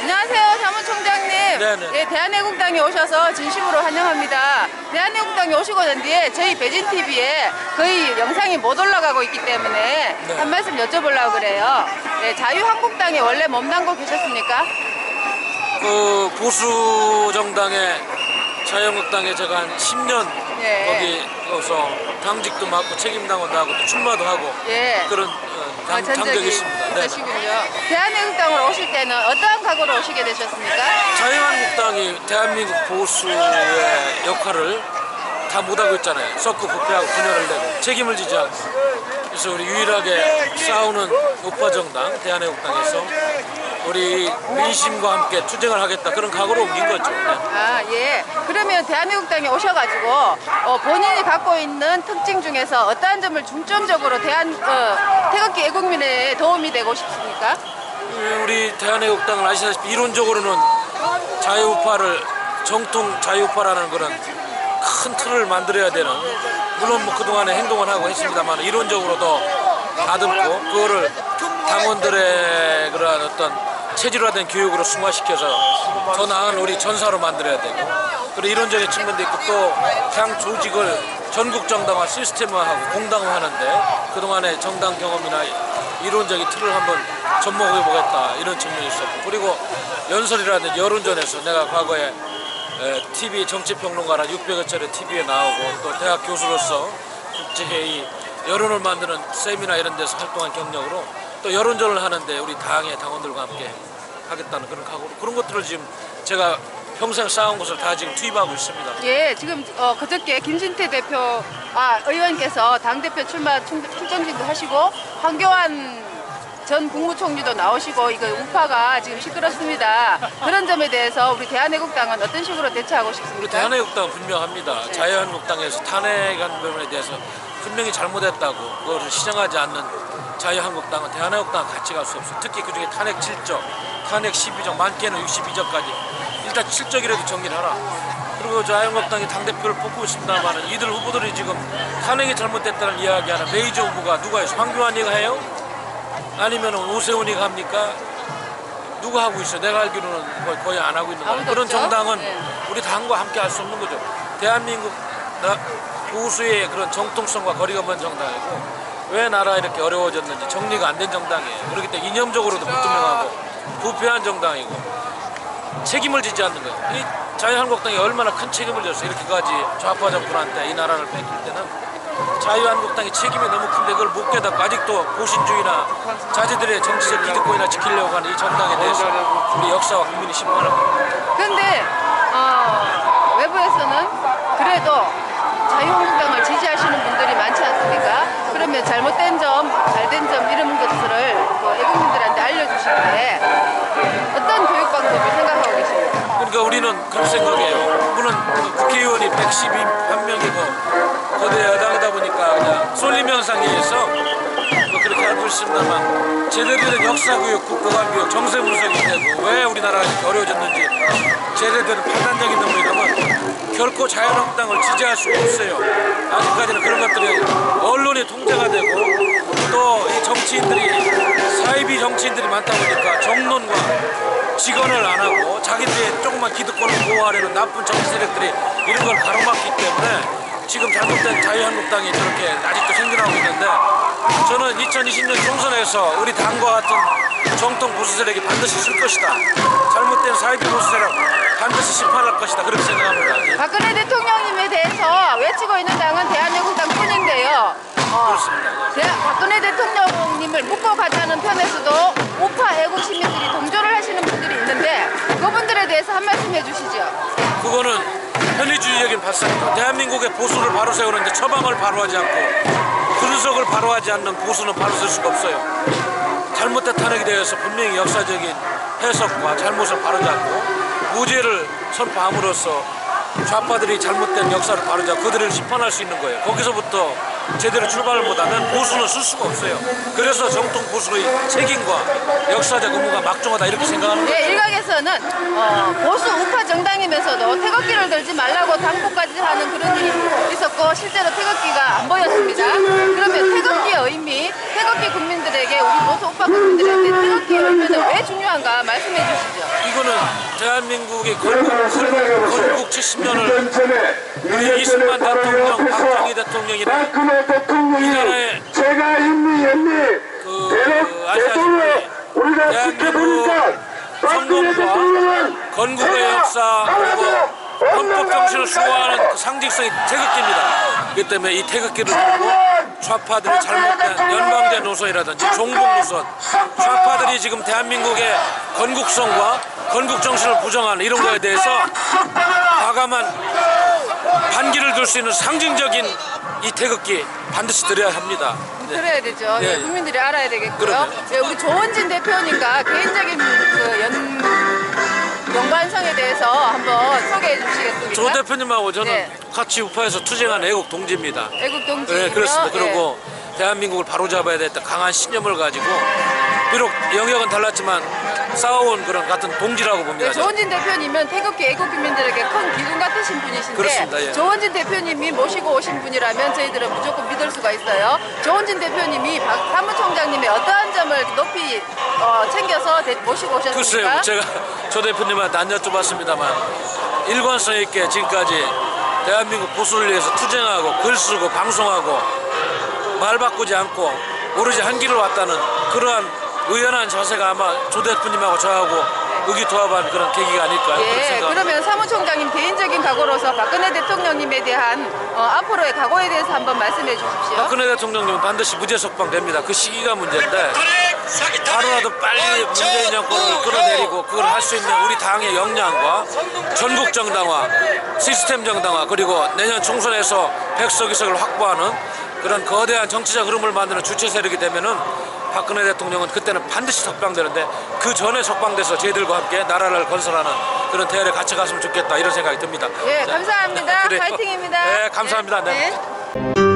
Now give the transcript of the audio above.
안녕하세요, 사무총장님. 네네. 예, 대한애국당에 오셔서 진심으로 환영합니다. 대한애국당에 오시고 난 뒤에 저희 배진 TV에 거의 영상이 못 올라가고 있기 때문에 네. 한 말씀 여쭤보려고 그래요. 네, 자유한국당에 원래 몸담고 계셨습니까? 그 보수 정당의 자유한국당에 제가 한 10년 예. 거기서 당직도 맡고 책임당원도 하고 또 출마도 하고 예. 그런 어, 당, 아, 당적이 있습니다. 네. 대한애국당으로 오실 때는 어떠한 각오로 오시게 되셨습니까? 자유한국당이 대한민국 보수의 역할을 다 못하고 있잖아요. 썩고 부패하고 분열을 내고 책임을 지지 않고. 그래서 우리 유일하게 싸우는 우파 정당 대한애국당에서 우리 민심과 함께 투쟁을 하겠다 그런 각오로 옮긴 거죠. 네. 아, 예. 그러면 대한민국 당에 오셔가지고 어, 본인이 갖고 있는 특징 중에서 어떠한 점을 중점적으로 대한 어, 태극기 애국민에 도움이 되고 싶습니까? 우리 대한애국당은 아시다시피 이론적으로는 자유우파를 정통 자유우파라는 그런 큰 틀을 만들어야 되는 물론 뭐 그동안에 행동을 하고 했습니다만 이론적으로도 다듬고 그거를 당원들의 그러한 어떤 체질화된 교육으로 승화시켜서 더 나은 우리 전사로 만들어야 되고 그리고 이론적인 측면도 있고 또당 조직을 전국 정당화 시스템화하고 공당화하는데 그동안의 정당 경험이나 이론적인 틀을 한번 접목해 보겠다 이런 측면이 있었고 그리고 연설이라든지 여론전에서 내가 과거에 에, TV 정치평론가라 600여짜리 TV에 나오고 또 대학 교수로서 국제회의 여론을 만드는 세미나 이런 데서 활동한 경력으로 또 여론전을 하는데 우리 당의 당원들과 함께 하겠다는 그런 각오로 그런 것들을 지금 제가 평생 쌓은 것을 다 지금 투입하고 있습니다. 예, 지금 어, 그저께 김진태 대표, 아, 의원께서 당 대표 출마 출- 출정진도 하시고 황교안 전 국무총리도 나오시고 이거 우파가 지금 시끄럽습니다. 그런 점에 대해서 우리 대한애국당은 어떤 식으로 대처하고 우리 싶습니까? 대한애국당은 분명합니다. 자유한국당에서 탄핵한 부분에 대해서 분명히 잘못했다고 그것을 시정하지 않는 자유한국당은 대한애국당은 같이 갈 수 없어요. 특히 그중에 탄핵 7적, 탄핵 12적, 많게는 62적까지 일단 7적이라도 정리를 하라. 그리고 자유한국당이 당대표를 뽑고 있습니다만 이들 후보들이 지금 탄핵이 잘못됐다는 이야기하는 메이저 후보가 누가 있어? 황교안이가 해요? 아니면 오세훈이가 합니까? 누가 하고 있어? 내가 알기로는 거의, 안 하고 있는 거예요. 그런? 정당은 네. 우리 당과 함께 할 수 없는 거죠. 대한민국 나, 보수의 그런 정통성과 거리가 먼 정당이고 왜 나라 이렇게 어려워졌는지 정리가 안 된 정당이에요. 그렇기 때문에 이념적으로도 불투명하고 부패한 정당이고 책임을 지지 않는 거예요. 이 자유한국당이 얼마나 큰 책임을 졌어요. 이렇게까지 좌파 정권한테 이 나라를 뺏길 때는 자유한국당의 책임이 너무 큰데 그걸 못 깨닫고 아직도 보신주의나 자제들의 정치적 기득권이나 지키려고 하는 이 정당에 대해서 우리 역사와 국민이 심판합니다. 근데 어, 그러니까 우리는 그렇게 생각해요. 물론 그 국회의원이 112한 명이고 거대 여당이다 보니까 그냥 쏠림 현상에 의해서 뭐 그렇게 알고 있습니다만 제대로 된 역사교육, 국고관교육, 정세 분석이 되고 왜 우리나라가 이렇게 어려워졌는지 제대로 된 판단적인 놈이라면 결코 자유한국당을 지지할 수가 없어요. 아직까지는 그런 것들이 언론의 통제가 되고 또 이 정치인들이 사이비 정치인들이 많다 보니까 정론과 직언을 안 하고 자기들의 조그만 기득권을 보호하려는 나쁜 정치 세력들이 이런 걸 가로막기 때문에 지금 잘못된 자유한국당이 저렇게 아직도 생겨나고 있는데 저는 2020년 총선에서 우리 당과 같은 정통 보수 세력이 반드시 쓸 것이다. 잘못된 사이비 보수 세력 반드시 심판할 것이다. 그렇게 생각합니다. 박근혜 대통령님에 대해서 외치고 있는 당은 대한애국당 뿐인데요. 어, 그렇습니다. 대, 박근혜 대통령님을 묶고 가자는 편에서도 우파 애국 시민들이 동조를 하시는 분들이 있는데 그분들에 대해서 한 말씀 해주시죠. 그거는 편의주의적인 발상이다. 대한민국의 보수를 바로 세우는데 처방을 바로 하지 않고 분석을 바로 하지 않는 보수는 바로 쓸 수가 없어요. 잘못된 탄핵에 대해서 분명히 역사적인 해석과 잘못을 바로잡고 무죄를 선포함으로써 좌파들이 잘못된 역사를 바로잡고 그들을 심판할 수 있는 거예요. 거기서부터 제대로 출발을 못하면 보수는 쓸 수가 없어요. 그래서 정통 보수의 책임과 역사적 의무가 막중하다 이렇게 생각하는 거예요. 네, 일각에서는 어, 보수 우파 정당이면서도 태극기를 들지 말라고 당부까지 하는 그런 일이 있었고 실제로 태극기가 안 보였습니다. 그러면 태극기의 의미, 태극기 국민들에게 우리 보수 우파 국민들에게 태극기의 의미는 왜 중요한가 말씀해 주시죠. 이거는 대한민국의 건국, 건국, 건국 70년을 우리 이승만 대통령, 박정희 대통령이나 대통령이 나라의 제가 임미 그 대통령을 우리가 대한민국 성공과 대통령은 건국의 역사 그리고 헌법 정신을 수호하는 그 상징성이 태극기입니다. 그렇기 때문에 이 태극기를 좌파들의 잘못된 연방제 노선이라든지 종북 노선, 좌파들이 지금 대한민국의 건국성과 건국 정신을 부정하는 이런 거에 대해서 과감한 반기를 들 수 있는 상징적인 이 태극기 반드시 드려야 합니다. 네. 들어야 되죠. 네. 예, 국민들이 알아야 되겠고요. 예, 우리 조원진 대표님과 개인적인 그 연, 연관성에 대해서 한번 소개해 주시겠습니까? 조 대표님하고 저는 네. 같이 우파에서 투쟁한 애국 동지입니다. 애국 동지. 네, 그렇습니다. 그리고 대한민국을 바로잡아야 됐다 강한 신념을 가지고 비록 영역은 달랐지만 싸워온 그런 같은 동지라고 봅니다. 네. 조원진 대표님은 태극기 애국 국민들에게 큰 기둥 같으신 분이신데 그렇습니다, 예. 조원진 대표님이 모시고 오신 분이라면 저희들은 무조건 믿을 수가 있어요. 조원진 대표님이 박 사무총장님의 어떠한 점을 높이 어, 챙겨서 대- 모시고 오셨습니까? 글쎄요, 제가 조 대표님한테 안 여쭤봤습니다만 일관성 있게 지금까지 대한민국 보수를 위해서 투쟁하고 글 쓰고 방송하고 말 바꾸지 않고 오로지 한 길을 왔다는 그러한 의연한 자세가 아마 조 대표님하고 저하고 의기투합한 그런 계기가 아닐까 그런 예, 생각. 그러면 사무총장님 개인적인 각오로서 박근혜 대통령님에 대한 어, 앞으로의 각오에 대해서 한번 말씀해 주십시오. 박근혜 대통령님은 반드시 무죄 석방됩니다. 그 시기가 문제인데 하루라도 빨리 문재인 정권을 끌어내리고 그걸 할 수 있는 우리 당의 역량과 전국 정당화, 시스템 정당화 그리고 내년 총선에서 백석 의석을 확보하는 그런 거대한 정치적 흐름을 만드는 주체 세력이 되면은 박근혜 대통령은 그때는 반드시 석방되는데 그 전에 석방돼서 저희들과 함께 나라를 건설하는 그런 대열에 같이 갔으면 좋겠다 이런 생각이 듭니다. 예, 자, 감사합니다. 파이팅입니다. 네, 감사합니다. 네. 네.